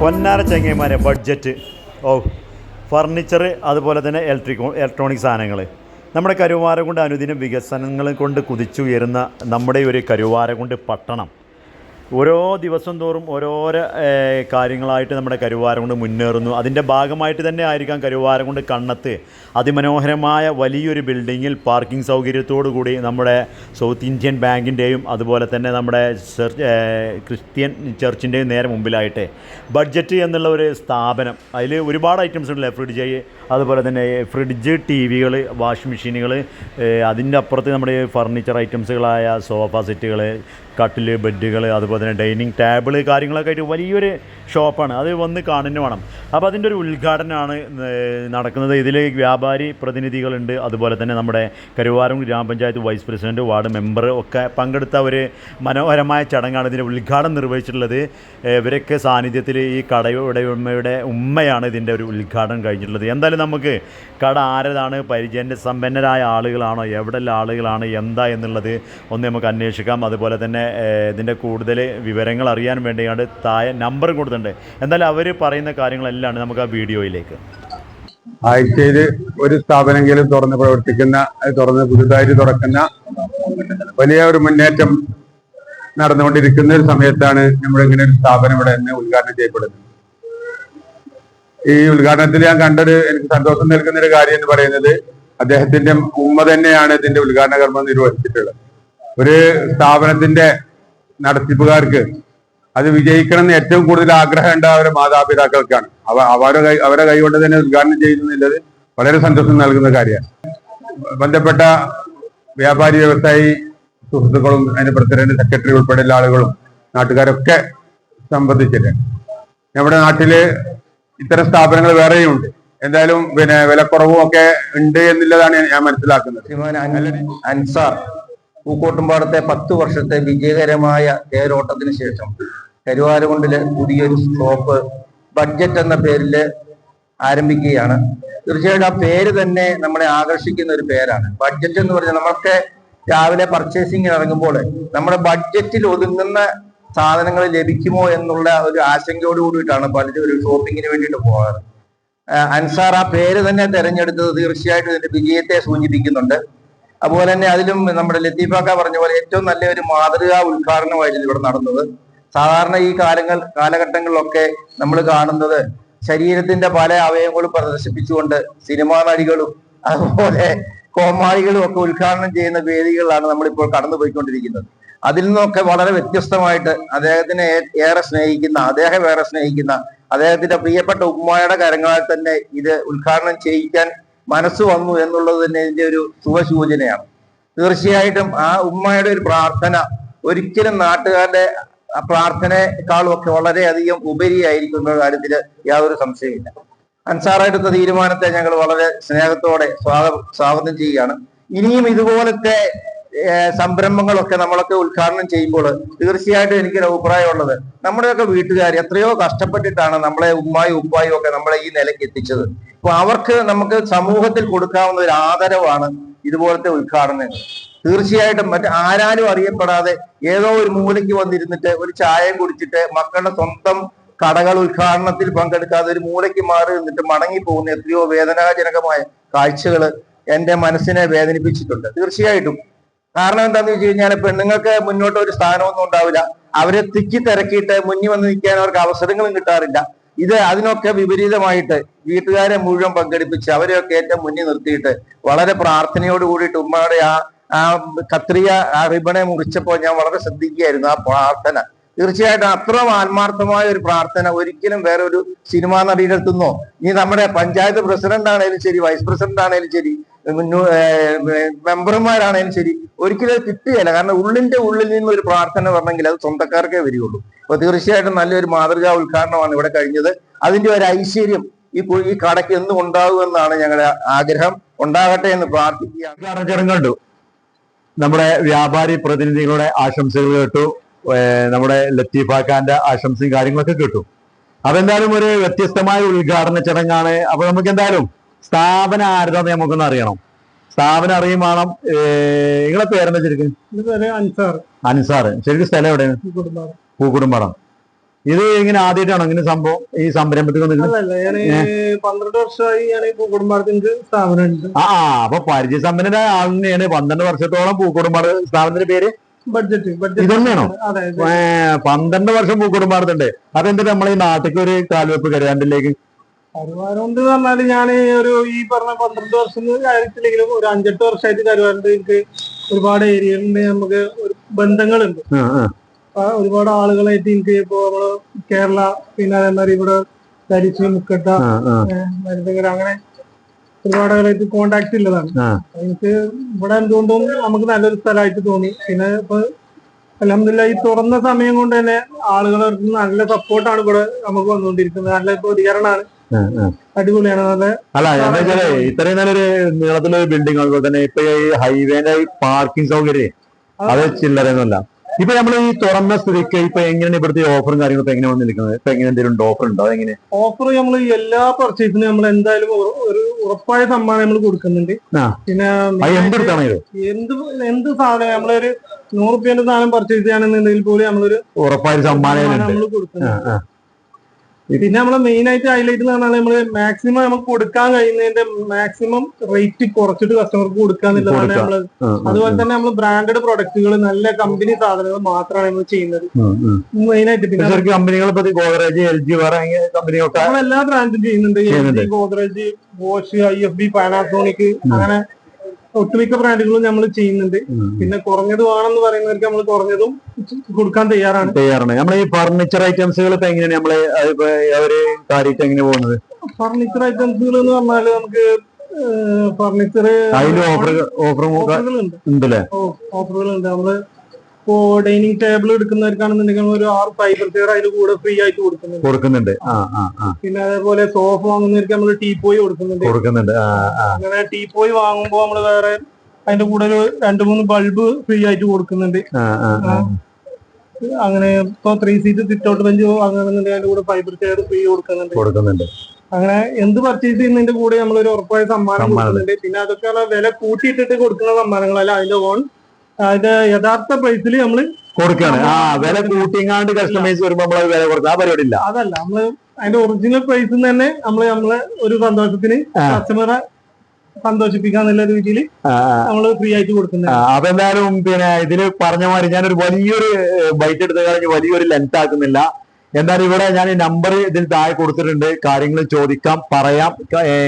പൊന്നാര ചെങ്ങന്മാരെ ബഡ്ജറ്റ് ഓ ഫർണിച്ചർ അതുപോലെ തന്നെ ഇലക്ട്രിക് ഇലക്ട്രോണിക് സാധനങ്ങൾ നമ്മുടെ കരുവാരകുണ്ട് അനുദിനം വികസനങ്ങൾ കൊണ്ട് കുതിച്ചുയരുന്ന നമ്മുടെ ഒരു കരുവാരകുണ്ട് പട്ടണം. ഓരോ ദിവസം തോറും ഓരോരോ കാര്യങ്ങളായിട്ട് നമ്മുടെ കരുവാരം കൊണ്ട് മുന്നേറുന്നു. അതിന്റെ ഭാഗമായിട്ട് തന്നെ ആയിരിക്കാം കരുവാരം കൊണ്ട് കണ്ണത്ത്. അതിമനോഹരമായ വലിയൊരു ബിൽഡിങ്ങിൽ പാർക്കിംഗ് സൗകര്യത്തോടു കൂടി നമ്മുടെ സൗത്ത് ഇന്ത്യൻ ബാങ്കിന്റെയും അതുപോലെ തന്നെ നമ്മുടെ ക്രിസ്ത്യൻ ചർച്ചിന്റെയും നേരെ മുമ്പിലായിട്ട് ബഡ്ജറ്റ് എന്നുള്ള ഒരു സ്ഥാപനം. അതിൽ ഒരുപാട് ഐറ്റംസ് ഉണ്ടല്ലേ ഫ്രിഡ്ജ് അതുപോലെ തന്നെ ഫ്രിഡ്ജ് ടി വികൾ വാഷിംഗ് മെഷീനുകൾ അതിന്റെ അപ്പുറത്ത് നമ്മുടെ ഫർണിച്ചർ ഐറ്റംസുകളായ സോഫ സെറ്റുകൾ കട്ടിൽ ബെഡുകൾ അതുപോലെ തന്നെ ഡൈനിങ് ടേബിൾ കാര്യങ്ങളൊക്കെ ആയിട്ട് വലിയൊരു ഷോപ്പാണ്. അത് വന്ന് കാണുന്നു വേണം. അപ്പോൾ അതിന്റെ ഒരു ഉദ്ഘാടനമാണ് നടക്കുന്നത്. ഇതിൽ വ്യാപാരി പ്രതിനിധികളുണ്ട്. അതുപോലെ തന്നെ നമ്മുടെ കരുവാരം ഗ്രാമപഞ്ചായത്ത് വൈസ് പ്രസിഡന്റ് വാർഡ് മെമ്പർ ഒക്കെ പങ്കെടുത്ത ഒരു മനോഹരമായ ചടങ്ങാണ് ഇതിന്റെ ഉദ്ഘാടനം നിർവഹിച്ചിട്ടുള്ളത്. ഇവരൊക്കെ സാന്നിധ്യത്തിൽ ഈ കടയുടെ ഉമ്മയുടെ ഉമ്മയാണ് ഇതിന്റെ ഒരു ഉദ്ഘാടനം കഴിഞ്ഞിട്ടുള്ളത്. എന്തായാലും നമുക്ക് കട ആരതാണ്? പരിചയന്റെ സമ്പന്നരായ ആളുകളാണോ? എവിടെയുള്ള ആളുകളാണ്? എന്താ എന്നുള്ളത് ഒന്ന് നമുക്ക് അന്വേഷിക്കാം. അതുപോലെ തന്നെ ഇതിന്റെ കൂടുതൽ വിവരങ്ങൾ അറിയാൻ വേണ്ടിയാണ് താഴെ നമ്പർ കൊടുത്തിട്ടുണ്ട്. എന്തായാലും അവർ പറയുന്ന കാര്യങ്ങളെല്ലാം നമുക്ക് ആ വീഡിയോയിലേക്ക്. ആഴ്ചയിൽ ഒരു സ്ഥാപനമെങ്കിലും തുറന്ന് പ്രവർത്തിക്കുന്ന തുറന്ന് പുതുതായിട്ട് തുറക്കുന്ന വലിയ ഒരു മുന്നേറ്റം നടന്നുകൊണ്ടിരിക്കുന്ന ഒരു സമയത്താണ് നമ്മൾ ഇങ്ങനെ ഒരു സ്ഥാപനം ഇവിടെ തന്നെ ഉദ്ഘാടനം ചെയ്യപ്പെടുന്നത്. ഈ ഉദ്ഘാടനത്തിൽ ഞാൻ കണ്ടൊരു എനിക്ക് സന്തോഷം നൽകുന്ന ഒരു കാര്യം എന്ന് പറയുന്നത് അദ്ദേഹത്തിന്റെ ഉമ്മ തന്നെയാണ് ഇതിന്റെ ഉദ്ഘാടന കർമ്മം നിർവഹിച്ചിട്ടുള്ളത്. ഒരു സ്ഥാപനത്തിന്റെ നടത്തിപ്പുകാർക്ക് അത് വിജയിക്കണം എന്ന് ഏറ്റവും കൂടുതൽ ആഗ്രഹം ഉണ്ട് അവരുടെ മാതാപിതാക്കൾക്കാണ്. അവ അവരുടെ കൈ അവരുടെ കൈകൊണ്ട് തന്നെ ഉദ്ഘാടനം ചെയ്യുന്നുള്ളത് വളരെ സന്തോഷം നൽകുന്ന കാര്യമാണ്. ബന്ധപ്പെട്ട വ്യാപാരി വ്യവസായി സുഹൃത്തുക്കളും അതിന്റെ പ്രസിഡന്റ് സെക്രട്ടറി ഉൾപ്പെടെയുള്ള ആളുകളും നാട്ടുകാരൊക്കെ സംബന്ധിച്ചിട്ട്. നമ്മുടെ നാട്ടിൽ ഇത്തരം സ്ഥാപനങ്ങൾ വേറെയും ഉണ്ട്. എന്തായാലും പിന്നെ വിലക്കുറവും ഒക്കെ ഉണ്ട് എന്നുള്ളതാണ് ഞാൻ മനസ്സിലാക്കുന്നത്. അൻസാർ പൂക്കോട്ടുംപാടത്തെ പത്ത് വർഷത്തെ വിജയകരമായ തേരോട്ടത്തിന് ശേഷം കരുവാരകുണ്ടിൽ പുതിയൊരു സ്റ്റോപ്പ് ബഡ്ജറ്റ് എന്ന പേരിൽ ആരംഭിക്കുകയാണ്. തീർച്ചയായിട്ടും ആ പേര് തന്നെ നമ്മളെ ആകർഷിക്കുന്ന ഒരു പേരാണ്. ബഡ്ജറ്റ് എന്ന് പറഞ്ഞാൽ നമ്മൾക്ക് രാവിലെ പർച്ചേസിംഗ് ഇറങ്ങുമ്പോൾ നമ്മുടെ ബഡ്ജറ്റിൽ ഒതുങ്ങുന്ന സാധനങ്ങൾ ലഭിക്കുമോ എന്നുള്ള ഒരു ആശങ്കയോട് കൂടിയിട്ടാണ് പലരും ഒരു ഷോപ്പിങ്ങിന് വേണ്ടിയിട്ട് പോകാറ്. അൻസാർ ആ പേര് തന്നെ തെരഞ്ഞെടുത്തത് തീർച്ചയായിട്ടും ഇതിന്റെ വിജയത്തെ സൂചിപ്പിക്കുന്നുണ്ട്. അതുപോലെ തന്നെ അതിലും നമ്മുടെ ലത്തീഫാക്ക പറഞ്ഞ പോലെ ഏറ്റവും നല്ല ഒരു മാതൃകാ ഉദ്ഘാടനമായിരുന്നു ഇവിടെ നടന്നത്. സാധാരണ ഈ കാലങ്ങൾ കാലഘട്ടങ്ങളിലൊക്കെ നമ്മൾ കാണുന്നത് ശരീരത്തിന്റെ പല അവയവങ്ങളും പ്രദർശിപ്പിച്ചുകൊണ്ട് സിനിമാ നടികളും അതുപോലെ കോമാളികളും ഒക്കെ ഉദ്ഘാടനം ചെയ്യുന്ന വേദികളിലാണ് നമ്മളിപ്പോൾ കടന്നുപോയിക്കൊണ്ടിരിക്കുന്നത്. അതിൽ നിന്നൊക്കെ വളരെ വ്യത്യസ്തമായിട്ട് അദ്ദേഹത്തിനെ ഏറെ സ്നേഹിക്കുന്ന അദ്ദേഹം ഏറെ സ്നേഹിക്കുന്ന അദ്ദേഹത്തിന്റെ പ്രിയപ്പെട്ട ഉമ്മായുടെ കരങ്ങളാൽ തന്നെ ഇത് ഉദ്ഘാടനം ചെയ്യിക്കാൻ മനസ്സ് വന്നു എന്നുള്ളത് തന്നെ ഇതിന്റെ ഒരു ശുഭസൂചനയാണ്. തീർച്ചയായിട്ടും ആ ഉമ്മയുടെ ഒരു പ്രാർത്ഥന ഒരിക്കലും നാട്ടുകാരുടെ പ്രാർത്ഥനയെക്കാളും ഒക്കെ വളരെയധികം ഉപരിയായിരിക്കും എന്ന കാര്യത്തിൽ യാതൊരു സംശയമില്ല അൻസാർ എടുത്ത തീരുമാനത്തെ ഞങ്ങൾ വളരെ സ്നേഹത്തോടെ സ്വാഗതം സ്വാഗതം ചെയ്യുകയാണ്. ഇനിയും ഇതുപോലത്തെ സംരംഭങ്ങളൊക്കെ നമ്മളൊക്കെ ഉദ്ഘാടനം ചെയ്യുമ്പോൾ തീർച്ചയായിട്ടും എനിക്കൊരു അഭിപ്രായമുള്ളത്. നമ്മുടെയൊക്കെ വീട്ടുകാർ എത്രയോ കഷ്ടപ്പെട്ടിട്ടാണ് നമ്മളെ ഉമ്മായും ഉപ്പായും ഒക്കെ നമ്മളെ ഈ നിലയ്ക്ക് എത്തിച്ചത്. അപ്പൊ അവർക്ക് നമുക്ക് സമൂഹത്തിൽ കൊടുക്കാവുന്ന ഒരു ആദരവാണ് ഇതുപോലത്തെ ഉദ്ഘാടനങ്ങൾ. തീർച്ചയായിട്ടും മറ്റ് ആരാലും അറിയപ്പെടാതെ ഏതോ ഒരു മൂലയ്ക്ക് വന്നിരുന്നിട്ട് ഒരു ചായം കുടിച്ചിട്ട് മക്കളുടെ സ്വന്തം കടകൾ ഉദ്ഘാടനത്തിൽ പങ്കെടുക്കാതെ ഒരു മൂലയ്ക്ക് മാറി നിന്നിട്ട് മടങ്ങി പോകുന്ന എത്രയോ വേദനാജനകമായ കാഴ്ചകൾ എന്റെ മനസ്സിനെ വേദനിപ്പിച്ചിട്ടുണ്ട്. തീർച്ചയായിട്ടും കാരണം എന്താന്ന് വെച്ച് കഴിഞ്ഞാൽ പെണ്ണുങ്ങൾക്ക് മുന്നോട്ട് ഒരു സ്ഥാനമൊന്നും ഉണ്ടാവില്ല. അവരെ തിക്കി തിരക്കിയിട്ട് മുന്നിൽ വന്ന് നിൽക്കാൻ അവർക്ക് അവസരങ്ങളും കിട്ടാറില്ല. ഇത് അതിനൊക്കെ വിപരീതമായിട്ട് വീട്ടുകാരെ മുഴുവൻ പങ്കെടുപ്പിച്ച് അവരെയൊക്കെ ഏറ്റവും മുന്നിൽ നിർത്തിയിട്ട് വളരെ പ്രാർത്ഥനയോട് കൂടിയിട്ട് ഉമ്മയുടെ ആ ആ കത്രിയ ആ റിബണെ മുറിച്ചപ്പോൾ ഞാൻ വളരെ ശ്രദ്ധിക്കുകയായിരുന്നു ആ പ്രാർത്ഥന. തീർച്ചയായിട്ടും അത്ര ആത്മാർത്ഥമായ ഒരു പ്രാർത്ഥന ഒരിക്കലും വേറെ ഒരു സിനിമാ നടിയിലെത്തുന്നോ ഇനി നമ്മുടെ പഞ്ചായത്ത് പ്രസിഡന്റ് ആണേലും ശരി വൈസ് പ്രസിഡന്റ് ആണേലും ശരി മെമ്പർമാരാണേലും ശരി ഒരിക്കലും അത് കിട്ടുകയില്ല. കാരണം ഉള്ളിന്റെ ഉള്ളിൽ നിന്ന് ഒരു പ്രാർത്ഥന പറഞ്ഞെങ്കിൽ അത് സ്വന്തക്കാർക്കേ വരികയുള്ളൂ. അപ്പൊ തീർച്ചയായിട്ടും നല്ലൊരു മാതൃകാ ഉദ്ഘാടനമാണ് ഇവിടെ കഴിഞ്ഞത്. അതിന്റെ ഒരു ഐശ്വര്യം ഈ ഈ കടയ്ക്ക് എന്നും ഉണ്ടാകുമെന്നാണ് ഞങ്ങളുടെ ആഗ്രഹം. ഉണ്ടാകട്ടെ എന്ന് പ്രാർത്ഥിക്കുക നമ്മുടെ വ്യാപാരി പ്രതിനിധികളുടെ ആശംസകൾ കേട്ടു. നമ്മുടെ ലത്തീഫാക്കാന്റെ ആശംസയും കാര്യങ്ങളൊക്കെ കേട്ടു. അപ്പൊ എന്തായാലും ഒരു വ്യത്യസ്തമായ ഉദ്ഘാടന ചടങ്ങാണ്. അപ്പൊ നമുക്ക് എന്തായാലും സ്ഥാപനം ആരുതാന്ന് നമുക്കൊന്ന് അറിയണം. സ്ഥാപനം അറിയും വേണം നിങ്ങളെ പേരെന്താ ശരിക്കും? അൻസാറ് പേര് അൻസാർ. അൻസാർ. ശരിക്കും സ്ഥലം എവിടെയാണ്? ഈ ഇത് ഇങ്ങനെ ആദ്യമായിട്ടാണോ ഇങ്ങനെ സംഭവം ഈ സംരംഭത്തിൽ പന്ത്രണ്ട് വർഷമായി ഞാൻ പൂക്കുടുംബാടത്തിന്റെ സ്ഥാപനം ആ അപ്പൊ പരിചയസമ്പന്നനായ ആൾ തന്നെയാണ്. പന്ത്രണ്ട് വർഷത്തോളം പൂക്കുടുംബാട് സ്ഥാപനത്തിന്റെ പേര്? ബഡ്ജറ്റ് ഇതന്നെയാണോ? പന്ത്രണ്ട് വർഷം പൂക്കുടുംബാടത്തുണ്ട് അതെന്താ നമ്മളെ ഈ നാട്ടിലേക്ക് ഒരു കാൽവെപ്പ് കരുവാണ്ടിലേക്ക് കരുവാരം കൊണ്ട് പറഞ്ഞാൽ ഞാൻ ഒരു ഈ പറഞ്ഞ പന്ത്രണ്ട് വർഷം കാര്യത്തിലെങ്കിലും ഒരു അഞ്ചെട്ട് വർഷമായിട്ട് കരുവാരുണ്ട് എനിക്ക് ഒരുപാട് ഏരിയകളിൽ നമുക്ക് ഒരു ബന്ധങ്ങളുണ്ട്. ഒരുപാട് ആളുകളായിട്ട് എനിക്ക് ഇപ്പോ നമ്മൾ കേരള പിന്നെ അതേമാതിരി ഇവിടെ ധരിച്ച് മുക്കട്ട മരുന്നകര അങ്ങനെ ഒരുപാട് ആളുകളായിട്ട് കോണ്ടാക്ട് ഉള്ളതാണ്. എനിക്ക് ഇവിടെ എന്തുകൊണ്ടും നമുക്ക് നല്ലൊരു സ്ഥലമായിട്ട് തോന്നി. പിന്നെ ഇപ്പൊ അലഹമില്ല ഈ തുറന്ന സമയം കൊണ്ട് തന്നെ ആളുകളുടെ നല്ല സപ്പോർട്ടാണ് ഇവിടെ നമുക്ക് വന്നുകൊണ്ടിരിക്കുന്നത്. നല്ല പ്രതികരണമാണ്. അടിപൊളിയാണ്. അല്ല എന്താ വെച്ചാൽ ഇത്രയും നല്ലൊരു നീളത്തിലൊരു ബിൽഡിംഗ് അതുപോലെ തന്നെ ഇപ്പൊ ഈ ഹൈവേന്റെ പാർക്കിംഗ് സൗകര്യം അത് ചില്ലറയൊന്നുമല്ല. ഇപ്പൊ നമ്മൾ ഈ തുറന്ന സ്ഥിതിക്ക് ഇപ്പൊ എങ്ങനെയാണ് ഇവിടുത്തെ ഓഫറും കാര്യങ്ങളൊക്കെ എങ്ങനെ വന്നിരിക്കുന്നത് ഇപ്പൊ എങ്ങനെ എന്തെങ്കിലും ഓഫർ ഉണ്ടോ? അതെങ്ങനെ? ഓഫർ നമ്മൾ എല്ലാ പർച്ചേസിനും നമ്മൾ എന്തായാലും ഒരു- ഉറപ്പായ സമ്മാനം നമ്മൾ കൊടുക്കുന്നുണ്ട്. പിന്നെ എന്ത് എന്ത് സാധനം നമ്മളൊരു നൂറ് റുപ്യന്റെ സാധനം പർച്ചേസ് ചെയ്യാണെന്നുണ്ടെങ്കിൽ പോലും നമ്മളൊരു ഉറപ്പായ സമ്മാനം നമ്മൾ കൊടുക്കുന്നുണ്ട്. പിന്നെ നമ്മൾ മെയിൻ ആയിട്ട് ഹൈലൈറ്റ് എന്ന് പറഞ്ഞാൽ നമ്മൾ മാക്സിമം നമുക്ക് കൊടുക്കാൻ കഴിയുന്നതിന്റെ മാക്സിമം റേറ്റ് കുറച്ചിട്ട് കസ്റ്റമർക്ക് കൊടുക്കുക എന്നുള്ളതാണ് കൊടുക്കുക. നമ്മൾ ആ, അതുപോലെ തന്നെ നമ്മൾ ബ്രാൻഡഡ് പ്രൊഡക്റ്റുകൾ നല്ല കമ്പനി സാധനങ്ങൾ മാത്രമാണ് നമ്മൾ ചെയ്യുന്നത്. മെയിൻ ആയിട്ട് പിന്നെ കമ്പനികളെ പറ്റി ഗോദ്രേജ് എൽ ജി വേറെ കമ്പനികളൊക്കെ നമ്മൾ എല്ലാ ബ്രാൻഡും ചെയ്യുന്നുണ്ട് ചെയ്യുന്നുണ്ട്. Godrej Bosch I F B Panasonic അങ്ങനെ ഒട്ടുമിക്ക ബ്രാൻഡുകളും നമ്മൾ ചെയ്യുന്നുണ്ട്. പിന്നെ കുറഞ്ഞത് വേണമെന്ന് പറയുന്നവർക്ക് നമ്മൾ കുറഞ്ഞതും കൊടുക്കാൻ തയ്യാറാണ്. തയ്യാറാണ്. നമ്മൾ ഈ ഫർണിച്ചർ ഐറ്റംസുകൾ ഇപ്പൊ എങ്ങനെയാണ് നമ്മൾ അവർ കാര്യമായിട്ട് എങ്ങനെ പോകുന്നത്? ഫർണിച്ചർ ഐറ്റംസുകൾ എന്ന് പറഞ്ഞാൽ നമുക്ക് ഫർണിച്ചർ ഓഫറുകൾ ഓഫർ ഓഫറുകൾ ഉണ്ട് നമ്മൾ ഇപ്പോ ഡൈനിങ് ടേബിൾ എടുക്കുന്നവർക്കാണെന്നുണ്ടെങ്കിൽ ഒരു ആറ് ഫൈബർ ചെയർ അതിന് കൂടെ ഫ്രീ ആയിട്ട് കൊടുക്കുന്നുണ്ട്. കൊടുക്കുന്നുണ്ട്. പിന്നെ അതേപോലെ സോഫ വാങ്ങുന്നവർക്ക് നമ്മൾ ടീ പോയി കൊടുക്കുന്നുണ്ട്. കൊടുക്കുന്നുണ്ട്. അങ്ങനെ ടീ പോയി വാങ്ങുമ്പോൾ നമ്മൾ വേറെ അതിന്റെ കൂടെ ഒരു രണ്ട് മൂന്ന് ബൾബ് ഫ്രീ ആയിട്ട് കൊടുക്കുന്നുണ്ട്. അങ്ങനെ ഇപ്പൊ three seat sit out bench വാങ്ങുന്നുണ്ടെങ്കിൽ അതിന്റെ കൂടെ ഫൈബർ ചെയർ ഫ്രീ കൊടുക്കുന്നുണ്ട്. കൊടുക്കുന്നുണ്ട്. അങ്ങനെ എന്ത് പർച്ചേസ് ചെയ്യുന്നതിന്റെ കൂടെ നമ്മൾ ഒരു ഉറപ്പായ സമ്മാനം. കൊടുക്കുന്നുണ്ട്. പിന്നെ അതൊക്കെ വില കൂട്ടിയിട്ടിട്ട് കൊടുക്കുന്ന സമ്മാനങ്ങളല്ല അതിന്റെ ഓൺ അതിന്റെ യഥാർത്ഥ പ്രൈസിൽ നമ്മൾ കൊടുക്കാണ്. ആ വില കൂട്ടിങ്ങാണ്ട് കസ്റ്റമൈസ് വരുമ്പോ നമ്മൾ വില കൊടുക്കുക ആ പരിപാടി ഇല്ല. അതല്ല നമ്മൾ അതിന്റെ ഒറിജിനൽ പ്രൈസിൽ തന്നെ നമ്മൾ നമ്മളെ ഒരു സന്തോഷത്തിന്. കസ്റ്റമറെ സന്തോഷിപ്പിക്കാന്നുള്ള രീതിയിൽ. നമ്മൾ ഫ്രീ ആയിട്ട് കൊടുക്കുന്നത് അപ്പൊ എന്തായാലും പിന്നെ ഇതിൽ പറഞ്ഞ മാതിരി ഞാനൊരു വലിയൊരു ബൈറ്റ് എടുത്ത് കഴിഞ്ഞ് വലിയൊരു ലെങ്ത് ആക്കുന്നില്ല. എന്തായാലും ഇവിടെ ഞാൻ ഈ നമ്പർ ഇതിൽ താഴെ കൊടുത്തിട്ടുണ്ട്. കാര്യങ്ങൾ ചോദിക്കാം പറയാം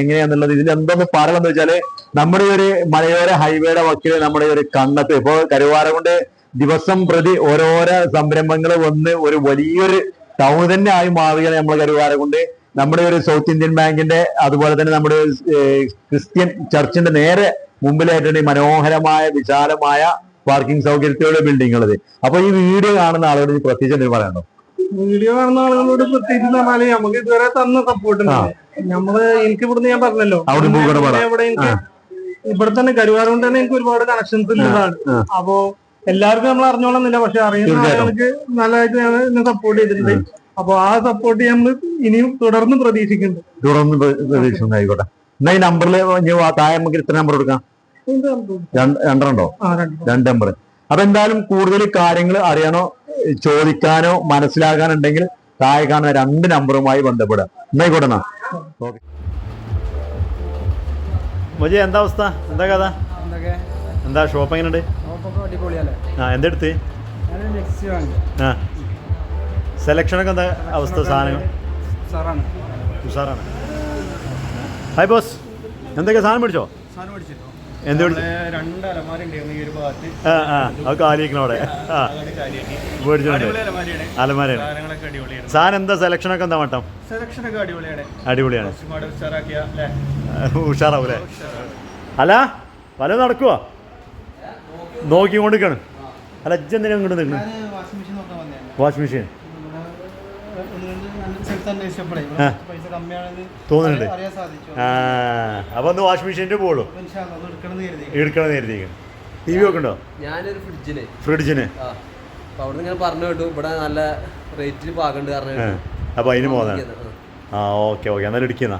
എങ്ങനെയാന്നുള്ളത്. ഇതിൽ എന്തൊന്ന് പറയണമെന്ന് വെച്ചാൽ നമ്മുടെ ഒരു മലയോര ഹൈവേയുടെ വക്കിൽ നമ്മുടെ ഒരു കണ്ണത്ത് ഇപ്പോ കരുവാര കൊണ്ട് ദിവസം പ്രതി ഓരോരോ സംരംഭങ്ങൾ വന്ന് ഒരു വലിയൊരു ടൗൺ തന്നെ ആയി മാറുകയാണ് നമ്മളെ കരുവാര കൊണ്ട്. നമ്മുടെ ഒരു സൗത്ത് ഇന്ത്യൻ ബാങ്കിന്റെ അതുപോലെ തന്നെ നമ്മുടെ ക്രിസ്ത്യൻ ചർച്ചിന്റെ നേരെ മുമ്പിലായിട്ടാണ് ഈ മനോഹരമായ വിശാലമായ പാർക്കിംഗ് സൗകര്യത്തോടെ ബിൽഡിങ്ങുള്ളത് അപ്പൊ ഈ വീഡിയോ കാണുന്ന ആളുകൾ പ്രത്യേകിച്ച് എന്തെങ്കിലും പറയാനുണ്ടോ? വീഡിയോ കാണുന്ന ആളുകളോട് പ്രത്യേകിച്ച് നമ്മളെ പറഞ്ഞാൽ നമുക്ക് ഇതുവരെ തന്ന സപ്പോർട്ട് നമ്മൾ എനിക്ക് ഇവിടുന്ന് ഞാൻ പറഞ്ഞല്ലോ. ഇവിടെ എനിക്ക് ഇവിടെ തന്നെ കരുവാരം കൊണ്ട് തന്നെ എനിക്ക് ഒരുപാട് കണക്ഷൻസ് ഉള്ളതാണ്. അപ്പോ എല്ലാവർക്കും നമ്മൾ അറിഞ്ഞോളന്നില്ല. പക്ഷെ അറിയുന്ന. ആളുകൾക്ക് നല്ലതായിട്ട് ഞാൻ സപ്പോർട്ട് ചെയ്തിട്ടുണ്ട്. അപ്പൊ ആ സപ്പോർട്ട് നമ്മൾ ഇനിയും തുടർന്ന് പ്രതീക്ഷിക്കുന്നുണ്ട്. തുടർന്ന് പ്രതീക്ഷിക്കുന്നു ആയിക്കോട്ടെ. എന്നാ ഈ നമ്പറിൽ താഴെ നമുക്ക് ഇത്ര നമ്പർ കൊടുക്കാം. രണ്ടെണ്ണോ? രണ്ട് നമ്പർ അപ്പൊ എന്തായാലും കൂടുതൽ കാര്യങ്ങൾ അറിയാനോ ചോദിക്കാനോ മനസ്സിലാക്കാനുണ്ടെങ്കിൽ താഴെ കാണുന്ന രണ്ട് നമ്പറുമായി ബന്ധപ്പെടുക. എന്നായിക്കോട്ടെ എന്നാ ഓക്കെ. മൊജി എന്താ അവസ്ഥ? എന്താ കഥ? എന്താ ഷോപ്പ് എങ്ങനെയുണ്ട്? ആ എന്തെടുത്ത്? ആ നെക്സ്റ്റ് വാങ്ങി. ആ. സെലക്ഷനൊക്കെ എന്താ അവസ്ഥ സാധനങ്ങൾ? ഉഷാറാണ് ഹായ് ബോസ് എന്തൊക്കെ സാധനം മേടിച്ചോ? സാധനം മേടിച്ചിട്ടോ എന്ത് രണ്ട് അലമാര ഉണ്ടായിരുന്നു ഈ ഒരു ഭാഗത്ത്. ആ ആ അത് കാലിക്കണം അവിടെ. ആ അതാണ് കാര്യമായിട്ട് മേടിച്ചോണ്ട്. അടിപൊളി അലമാരയാണ്. അലമാരയാണ്. സാധനങ്ങളൊക്കെ അടിപൊളിയാണ്. സാധനം എന്താ? സെലക്ഷനൊക്കെ എന്താ മട്ടം? സെലക്ഷൻ ഒക്കെ അടിപൊളിയാണ്. അടിപൊളിയാണ്. ഉഷാറാക്കിയ അല്ലേ? ഉഷാറാവൂലേ? അല്ല പല നടക്കുവോ? നോക്കി കൊണ്ടിരിക്കണം. അല്ല അജ്ജെന്തിനാ ഇങ്ങോട്ട് നിൽക്കണം? വാഷിംഗ് മെഷീൻ നോക്കാൻ വന്നതാണ്. വാഷിംഗ് മെഷീൻ ഒന്ന് രണ്ട് രണ്ട് സ്ഥലത്ത് അന്വേഷിച്ചപ്പോഴേ ആ. തോന്നുന്നുണ്ട്. ആ അപ്പോൾ ഒന്ന് വാഷിംഗ് മെഷീന്റെ പോളും. എടുക്കണമെന്ന് എടുക്കണം നേരത്തേക്ക് ടി വി ഒക്കെ ഉണ്ടോ ഞാനൊരു ഫ്രിഡ്ജിന്. ഫ്രിഡ്ജിന്. ആ അപ്പൊ അവിടെ ഇങ്ങനെ പറഞ്ഞു കേട്ടു. ഇവിടെ നല്ല റേറ്റിൽ പാകണ്ട് അപ്പൊ അപ്പോൾ അതിന് പോകുന്നതാണ് ആ ഓക്കെ ഓക്കെ. എന്നാലും ഇടിക്കുന്ന